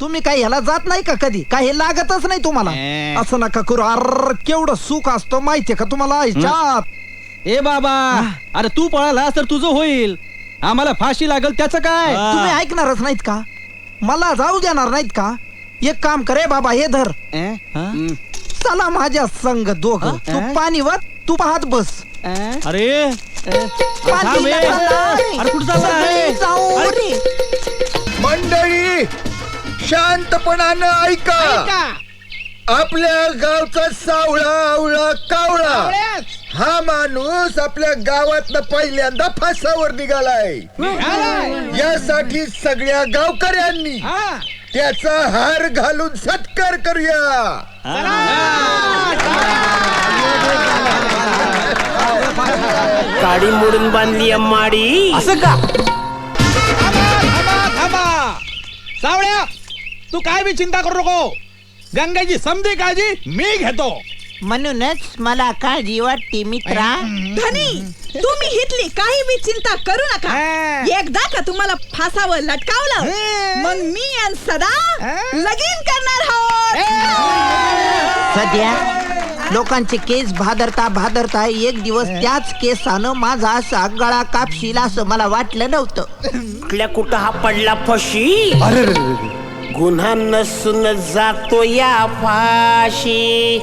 तुम्ही काय ह्याला जात नाही का कधी? काय हे लागतच नाही तुम्हाला? ए. असं नका करू. अर केवढं सुख असतं माहितीये का तुम्हाला? ह्याच्यात ए बाबा. अरे तू पळालास तर तुझं होईल. आम्हाला फाशी लागल त्याचं काय? तुम्ही ऐकणारच नाहीत का? मला जाऊ देणार नाहीत का? एक काम करे बाबा हे धर. ए? हं? चला माझ्या संग दोघ. तू? पाणी वर तू पाहत बस? अरे. पाणी ए. नका शांतपणानं ऐका. आपल्या गावचा सावळा आवळा कावळा. हा माणूस आपल्या गावात पहिल्यांदा फासावर निघालाय. यासाठी सगळ्या गावकऱ्यांनी त्याचा हार घालून सत्कार करूया. काडी मोडून बांधली माडी. असं का? थांबा थांबा. सावळ्या. तू काय बी चिंता करू नको. गंगाची समधी काळजी मी घेतो. म्हणूनच मला काळजी वाटते मित्रा. धनी तुम्ही हितली काही बी चिंता करू नका. हा. एकदा का तुम्हाला फासावर लटकावलं हा. मग मी आणि सदा हा. लगीन करणार आहोत. सध्या लोकांचे केस भादरता भादरता एक दिवस त्याच केसानं माझा असा गळा कापशील असं मला वाटलं नव्हतं. कुठल्या कुठं हा पडला फशी? गुन्हा नसून जातो या फाशी.